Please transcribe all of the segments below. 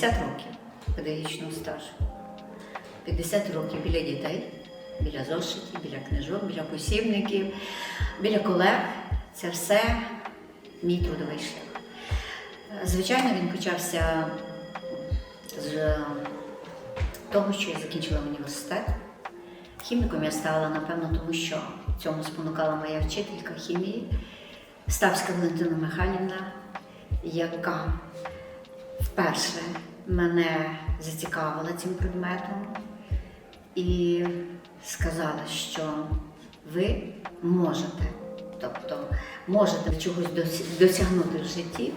50 років педагогічного стажу. 50 років біля дітей, біля зошитів, біля книжок, біля посібників, біля колег. Це все мій трудовий шлях. Звичайно, він почався з того, що я закінчила університет. Хіміком я стала, напевно, тому що цьому спонукала моя вчителька хімії Ставська Валентина Михайлівна, яка вперше мене зацікавила цим предметом і сказала, що ви можете, тобто можете чогось досягнути в житті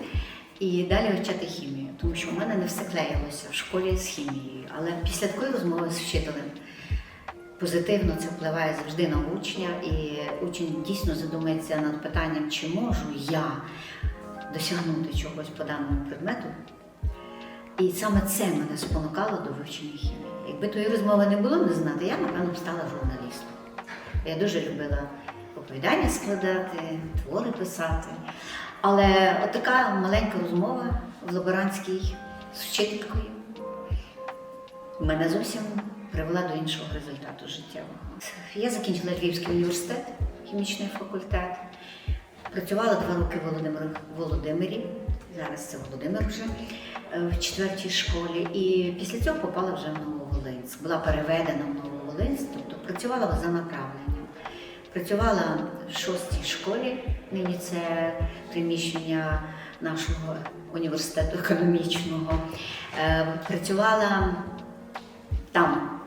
і далі вивчати хімію, тому що в мене не все клеїлося в школі з хімією. Але після такої розмови з вчителем позитивно це впливає завжди на учня, і учень дійсно задумається над питанням, чи можу я досягнути чогось по даному предмету. І саме це мене спонукало до вивчення хімії. Якби тої розмови не було не знати, я, напевно, стала журналістом. Я дуже любила оповідання складати, твори писати. Але от така маленька розмова в лаборантській з вчителькою мене зовсім привела до іншого результату життєвого. Я закінчила Львівський університет, хімічний факультет. Працювала два роки в Володимирі, зараз це Володимир вже в четвертій школі. І після цього попала вже в Нововолинськ. Була переведена в Нововолинськ, тобто працювала за направленням. Працювала в шостій школі, нині це приміщення нашого університету економічного. Е, Працювала там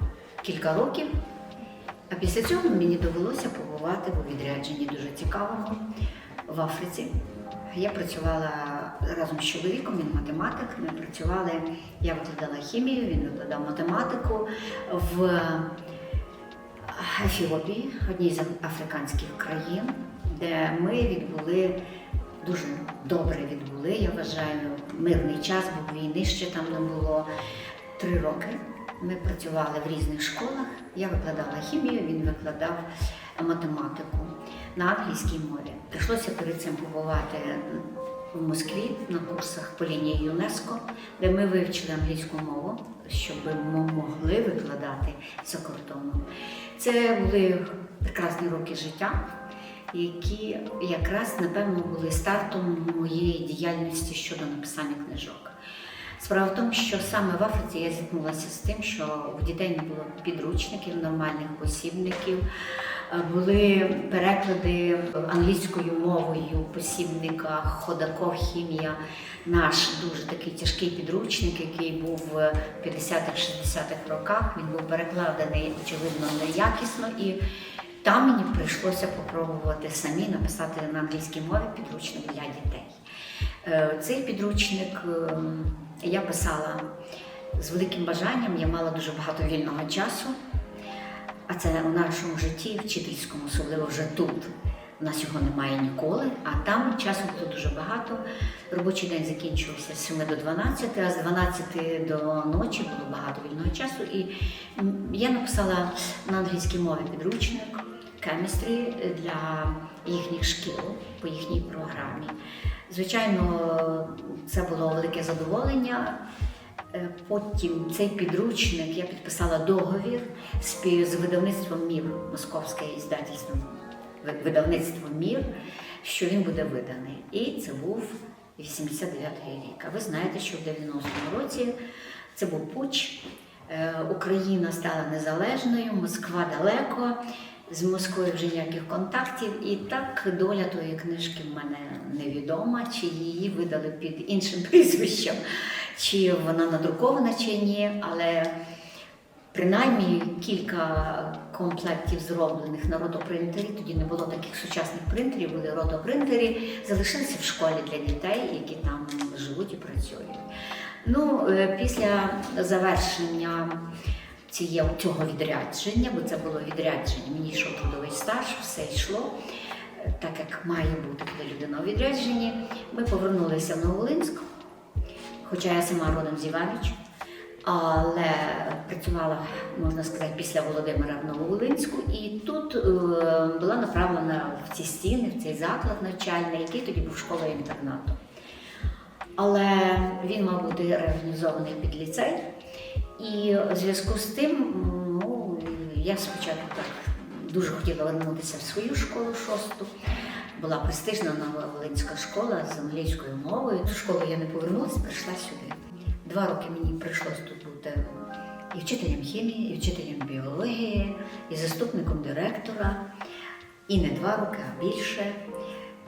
кілька років, а після цього мені довелося побувати у відрядженні дуже цікавому в Африці. Я працювала разом з чоловіком, він математик. Ми працювали, я викладала хімію, він викладав математику в Ефіопії, одній з африканських країн, де ми відбули дуже добре відбули, я вважаю, мирний час, бо війни ще там не було три роки. Ми працювали в різних школах. Я викладала хімію, він викладав математику на англійській мові. Прийшлося перед цим побувати в Москві на курсах по лінії ЮНЕСКО, де ми вивчили англійську мову, щоб ми могли викладати за кордоном. Це були прекрасні роки життя, які якраз напевно були стартом моєї діяльності щодо написання книжок. Справа в тому, що саме в Африці я зіткнулася з тим, що в дітей не було підручників, нормальних посібників. Е, Були переклади англійською мовою посібника Ходаков хімія, наш дуже такий тяжкий підручник, який був в 50-х-60-х роках. Він був перекладений, очевидно, неякісно. І там мені прийшлося попробувати самі написати на англійській мові підручник для дітей. Е, Цей підручник ем, я писала з великим бажанням, я мала дуже багато вільного часу, а це у нашому житті, вчительському, особливо вже тут. У нас його немає ніколи, а там часу було дуже багато. Робочий день закінчувався з 7 до 12, а з 12 до ночі було багато вільного часу. І я написала на англійській мові підручник chemistry для їхніх шкіл по їхній програмі. Звичайно, це було велике задоволення. Е, Потім цей підручник я підписала договір з видавництвом Мір, московське іздательство, видавництво Мір, що він буде виданий. І це був 89-й рік. А ви знаєте, що в 90-му році це був путч. Е, Україна стала незалежною, Москва далеко. З Москвою вже ніяких контактів, і так доля тої книжки в мене невідома, чи її видали під іншим прізвищем, чи вона надрукована, чи ні. Але принаймні кілька комплектів зроблених на ротопринтері, тоді не було таких сучасних принтерів, були ротопринтері, залишилися в школі для дітей, які там живуть і працюють. Ну, е, після завершення цього відрядження, бо це було відрядження, мені йшов трудовий стаж, все йшло. е, Так як має бути, коли людина у відрядженні, ми повернулися в Новолинськ, хоча я сама родом з Іванович, але працювала, можна сказати, після Володимира в Нововолинську, і тут е, була направлена в ці стіни, в цей заклад навчальний, який тоді був школою інтернатом. Але він мав бути реорганізований під ліцей. І в зв'язку з тим, ну, я спочатку так дуже хотіла вернутися в свою школу шосту. Була престижна нова Волинська школа з англійською мовою. Ту школу я не повернулася, прийшла сюди. Два роки мені прийшлось тут бути і вчителем хімії, і вчителем біології, і заступником директора. І не два роки, а більше.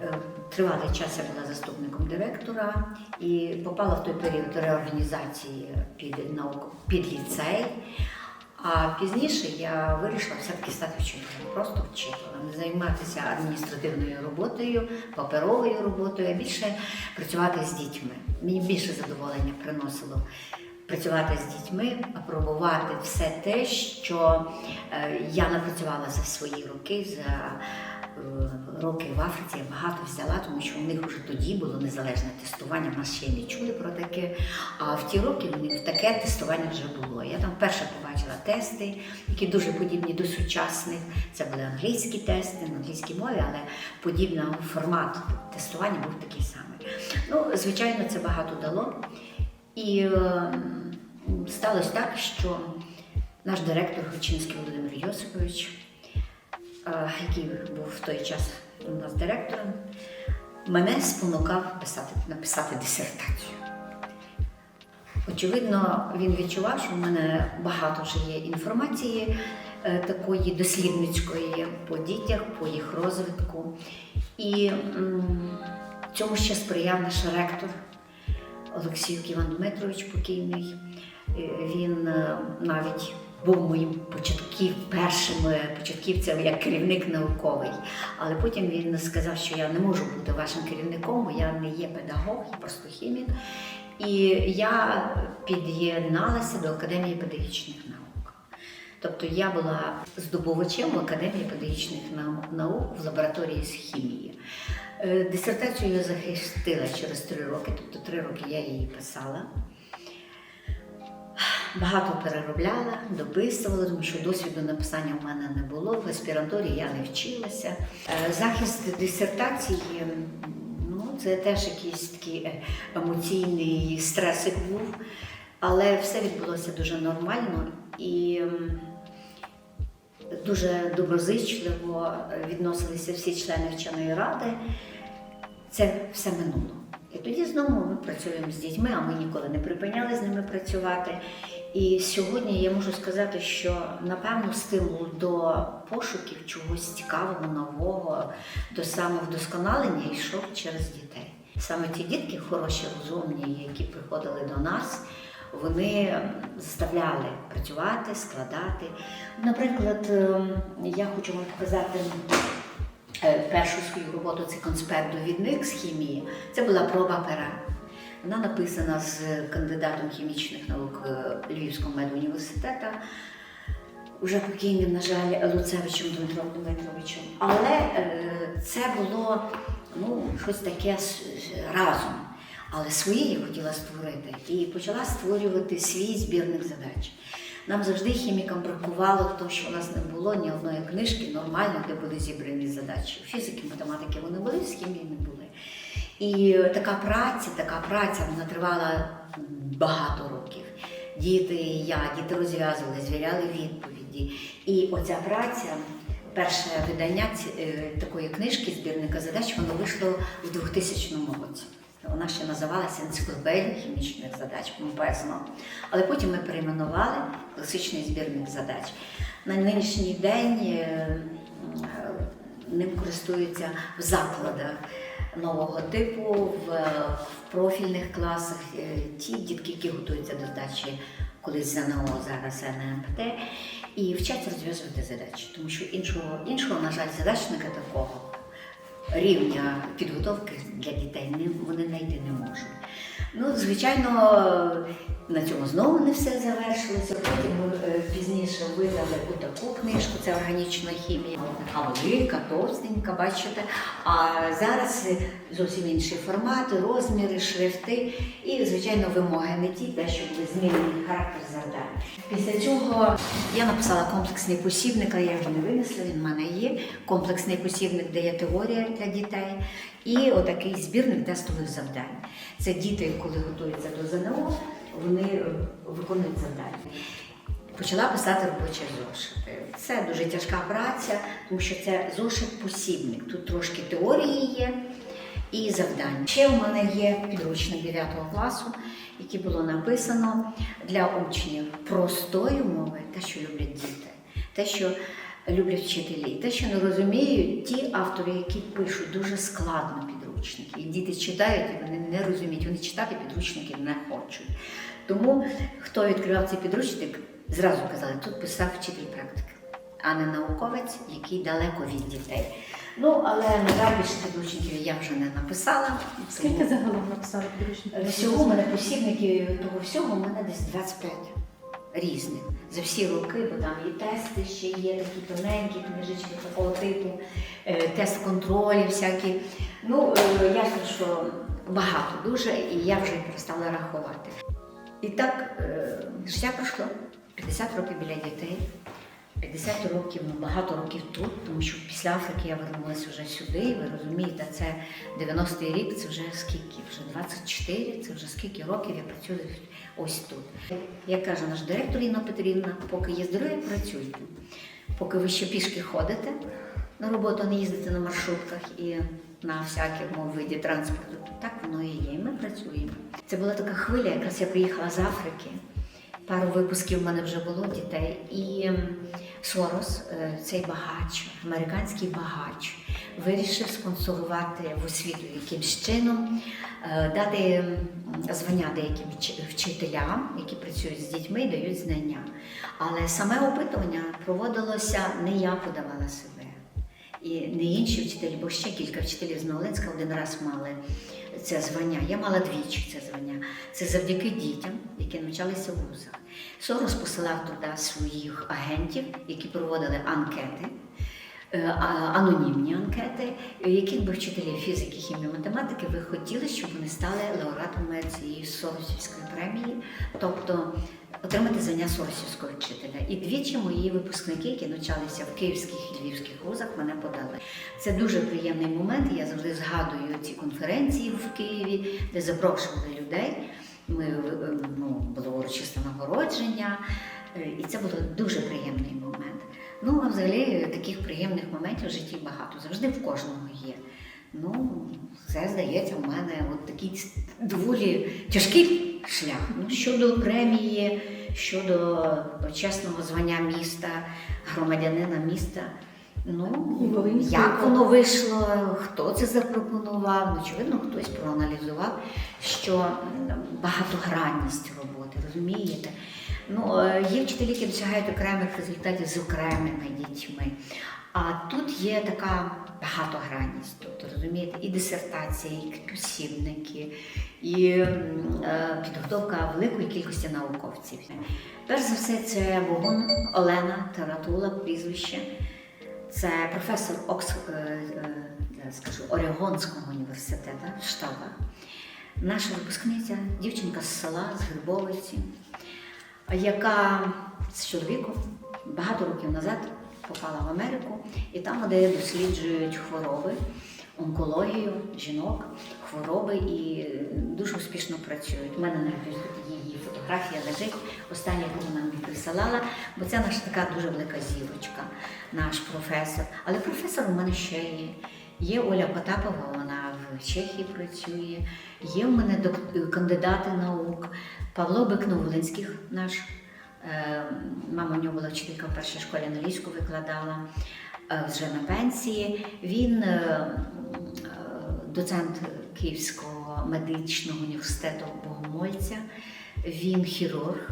Е, Тривалий час я була заступником директора і попала в той період реорганізації під науку під ліцей. А пізніше я вирішила все-таки стати вчителем, просто вчителем, не займатися адміністративною роботою, паперовою роботою, а більше працювати з дітьми. Мені більше задоволення приносило працювати з дітьми, апробувати все те, що е, я напрацювала за свої роки, за е, роки в Африці я багато взяла, тому що у них вже тоді було незалежне тестування. В нас ще не чули про таке. А в ті роки в них таке тестування вже було. Я там вперше побачила тести, які дуже подібні до сучасних. Це були англійські тести на англійській мові, але подібний формат тестування був такий самий. Ну, звичайно, це багато дало. І е, сталося так, що наш директор Гочинський Володимир Йосипович, який був в той час у нас директором, мене спонукав писати, написати дисертацію. Очевидно, він відчував, що в мене багато вже є інформації е, такої дослідницької по дітях, по їх розвитку. І цьому ще сприяв наш ректор Олексійок Іван Дмитрович покійний. Е, Він е, навіть був моїм початків, першим е, початківцем як керівник науковий. Але потім він сказав, що я не можу бути вашим керівником, бо я не є педагог, я просто хімік. І я під'єдналася до Академії педагогічних наук. Тобто я була здобувачем Академії педагогічних наук в лабораторії з хімії. Е, Дисертацію я захистила через три роки, тобто три роки я її писала. Багато переробляла, дописувала, тому що досвіду написання в мене не було. В аспірантурі я не вчилася. Е, Захист дисертації ну, це теж якийсь такий е, емоційний стресик був, але все відбулося дуже нормально і дуже доброзичливо відносилися всі члени вченої ради. Це все минуло. І тоді знову ми працюємо з дітьми, а ми ніколи не припиняли з ними працювати. І сьогодні я можу сказати, що напевно стимул до пошуків чогось цікавого, нового, до самовдосконалення йшов через дітей. Саме ті дітки, хороші, розумні, які приходили до нас, вони заставляли працювати, складати. Наприклад, ем, я хочу вам показати е, першу свою роботу це конспект-довідник з хімії. Це була проба пера. Вона написана з кандидатом хімічних наук е, Львівського медуніверситету, уже покійним, на жаль, Луцевичем Дмитром Дмитровичем. Але е, це було ну, щось таке разом. Але своє я хотіла створити і почала створювати свій збірник задач. Нам завжди хімікам бракувало, тому що у нас не було ні одної книжки нормально, де були зібрані задачі. Фізики, математики вони були, з хімії не були. І така праця, така праця вона тривала багато років. Діти я, діти розв'язували, звіряли відповіді. І оця праця, перше видання е, такої книжки, збірника задач, воно вийшло в 2000 році. Вона ще називалася енциклопедія хімічних задач, помпезно. Але потім ми перейменували класичний збірник задач. На нинішній день е, е, ним користуються в закладах нового типу, в, профільних класах. е, Ті дітки, які готуються до здачі колись ЗНО, зараз НМПТ, і вчаться розв'язувати задачі, тому що іншого, іншого, на жаль, задачника такого рівня підготовки для дітей вони знайти не можуть. Ну, звичайно, На цьому знову не все завершилося. Потім ми е, пізніше видали таку книжку, це органічна хімія. Така велика, товстенька, бачите. А зараз зовсім інші формати, розміри, шрифти і, звичайно, вимоги не ті, те, щоб змінений характер завдань. Після цього я написала комплексний посібник, я його не винесла, він в мене є. Комплексний посібник, де є теорія для дітей, і отакий збірник тестових завдань. Це діти, коли готуються до ЗНО, вони е, виконують завдання. Почала писати робочі зошити. Це дуже тяжка праця, тому що це зошит-посібник. Тут трошки теорії є і завдань. Ще в мене є підручник 9 класу, який було написано для учнів простою мовою, те, що люблять діти, те, що люблять вчителі, те, що не розуміють ті автори, які пишуть дуже складно підручники. І діти читають, і вони не розуміють, вони читати підручники не хочуть. Тому хто відкривав цей підручник, зразу казали, тут писав вчитель практики, а не науковець, який далеко від дітей. Ну, але на жаль, більше підручників я вже не написала. Скільки загалом написали підручників? Всього мене посібників того всього, в мене десь 25 різних. За всі роки, бо там і тести ще є, такі тоненькі книжечки такого типу, е, тест контролі всякі. Ну, е, ясно, що багато дуже, і я вже перестала рахувати. І так, е, життя пройшло 50 років біля дітей. 50 років, ну багато років тут, тому що після Африки я вернулася вже сюди. і Ви розумієте, це 90-й рік, це вже скільки? Вже 24, це вже скільки років я працюю ось тут. Як каже наш директор Інна Петрівна, поки є здоров'я, працюйте. Поки ви ще пішки ходите на роботу, не їздите на маршрутках і на всякому виді транспорту, то так воно і є. І ми працюємо. Це була така хвиля, якраз я приїхала з Африки. Пару випусків в мене вже було дітей. І Сорос, е, цей багач, американський багач, вирішив спонсорувати в освіту якимсь чином, е, дати звання деяким вчителям, які працюють з дітьми і дають знання. Але саме опитування проводилося не я подавала себе. І не інші вчителі, бо ще кілька вчителів з Новолинська один раз мали це звання. Я мала двічі це звання. Це завдяки дітям, які навчалися в вузах. Сорос посилав туди своїх агентів, які проводили анкети, анонімні анкети, е, яких би вчителі фізики, хімії, математики ви хотіли, щоб вони стали лауреатами цієї Соросівської премії, тобто отримати звання Соросівського вчителя. І двічі мої випускники, які навчалися в київських і львівських вузах, мене подали. Це дуже приємний момент. Я завжди згадую ці конференції в Києві, де запрошували людей. Ми е, ну, було урочисте нагородження, е, і це було дуже приємний момент. Ну, а взагалі таких приємних моментів в житті багато. Завжди в кожного є. Ну, це здається в мене от такий доволі тяжкий шлях. Ну, щодо премії, щодо почесного звання міста, громадянина міста. Ну, як воно вийшло, хто це запропонував? Ну, очевидно, хтось проаналізував, що багатогранність роботи, розумієте? Ну, е, є вчителі, які досягають окремих результатів з окремими дітьми. А тут є така багатогранність, тобто розумієте, і дисертації, і посібники, і е, підготовка великої кількості науковців. Перш за все, це Богун Олена Таратула, прізвище. Це професор Окс, е, скажу, Орегонського університету в Штатах. Наша випускниця, дівчинка з села, з Грибовиці, яка з чоловіком багато років назад попала в Америку, і там, де досліджують хвороби, онкологію жінок, хвороби і дуже успішно працюють. У мене навіть її фотографія лежить. Остання, яку вона мені присилала, бо це наша така дуже велика зірочка, наш професор. Але професор у мене ще є. Є Оля Потапова, вона в Чехії працює. Є в мене кандидати наук, Павло Бикноволинських, наш Е, Мама у нього була вчителька в першій школі англійську викладала е, вже на пенсії. Він е, доцент Київського медичного університету Богомольця. Він хірург,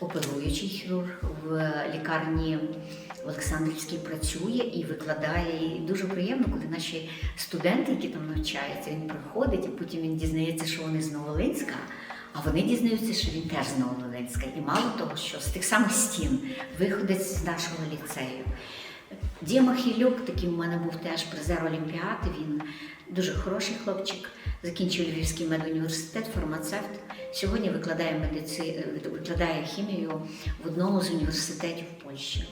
оперуючий хірург в лікарні Олександрівській працює і викладає. І дуже приємно, коли наші студенти, які там навчаються, він приходить, а потім він дізнається, що вони з Новолинська. А вони дізнаються, що він теж з Нововолинська. І мало того, що з тих самих стін виходить з нашого ліцею. Діма Хілюк, такий у мене був теж призер Олімпіади. Він дуже хороший хлопчик, закінчив Львівський медуніверситет, фармацевт. Сьогодні викладає медици... викладає хімію в одному з університетів Польщі.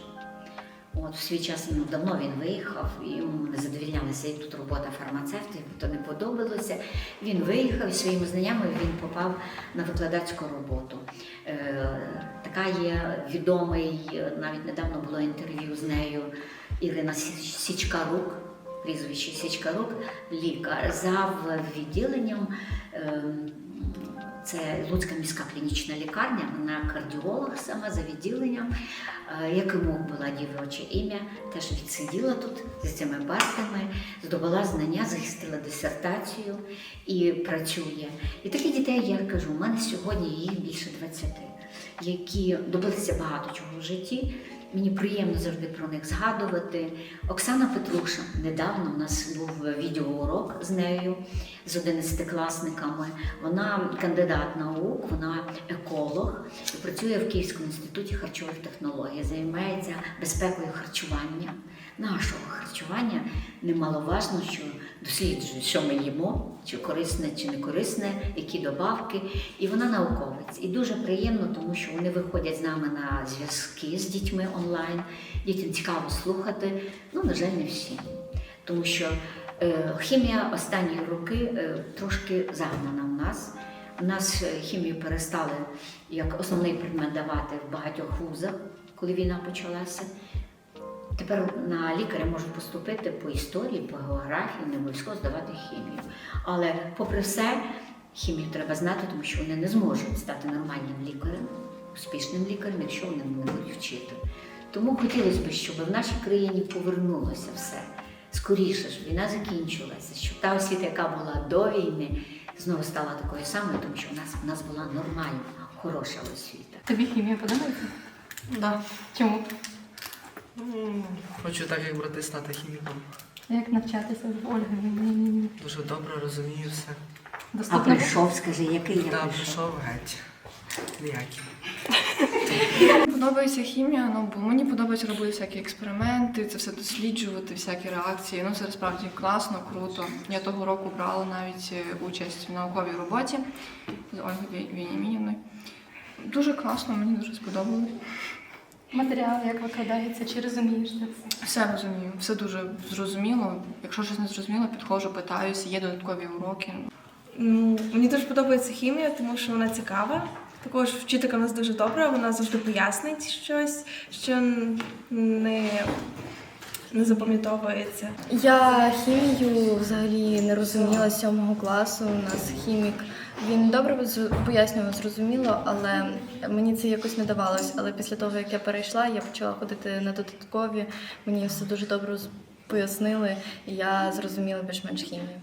От в свій час ну, давно він виїхав, йому не задовільнялася і тут робота фармацевта, йому то не подобалося. Він виїхав і своїми знаннями він попав на викладацьку роботу. Е, така є відомий, навіть недавно було інтерв'ю з нею Ірина Сі- Січкарук, прізвище Січкарук, лікар, зав відділенням. Е, це Луцька міська клінічна лікарня, вона кардіолог сама за відділенням. Е, Як була дівоче ім'я, теж відсиділа тут за цими партами, здобула знання, захистила дисертацію і працює. І таких дітей я кажу, у мене сьогодні їх більше 20, які добилися багато чого в житті. Мені приємно завжди про них згадувати. Оксана Петруша недавно у нас був відеоурок з нею, з 11-класниками. Вона кандидат наук, вона еколог і працює в Київському інституті харчових технологій, займається безпекою харчування. Нашого харчування немаловажно, що досліджує, що ми їмо, чи корисне, чи не корисне, які добавки. І вона науковець. І дуже приємно, тому що вони виходять з нами на зв'язки з дітьми онлайн. Дітям цікаво слухати. Ну, на жаль, не всі. Тому що хімія останні роки е, трошки загнана в нас. У нас е, хімію перестали як основний предмет давати в багатьох вузах, коли війна почалася. Тепер на лікаря можуть поступити по історії, по географії, не обов'язково здавати хімію. Але, попри все, хімію треба знати, тому що вони не зможуть стати нормальним лікарем, успішним лікарем, якщо вони не будуть вчити. Тому хотілося б, щоб в нашій країні повернулося все скоріше, щоб війна закінчилася, щоб та освіта, яка була до війни, знову стала такою самою, тому що в нас, в нас була нормальна, хороша освіта. Тобі хімія подобається? Да. Чому? Ну, Хочу так, як брати стати хіміком. Як навчатися в Ольги? Дуже добре розумію все. А Доступно? прийшов, скажи, який я Та прийшов? прийшов геть. Ніякий. Подобається хімія, ну бо мені подобається робити всякі експерименти, це все досліджувати, всякі реакції. Ну це справді класно, круто. Я того року брала навіть е, участь в науковій роботі з Ольгою Вінімінівною. Дуже класно, мені дуже сподобалось. Матеріал, як викладається, чи розумієш це? Все розумію, все дуже зрозуміло. Якщо щось не зрозуміло, підходжу, питаюся, є додаткові уроки. Ну, мені дуже подобається хімія, тому що вона цікава. Також вчителька в нас дуже добра, вона завжди пояснить щось, що не, не запам'ятовується. Я хімію взагалі не розуміла з сьомого класу. У нас хімік. Він добре пояснював, зрозуміло, але мені це якось не давалось. Але після того, як я перейшла, я почала ходити на додаткові. Мені все дуже добре пояснили, і я зрозуміла більш-менш хімію.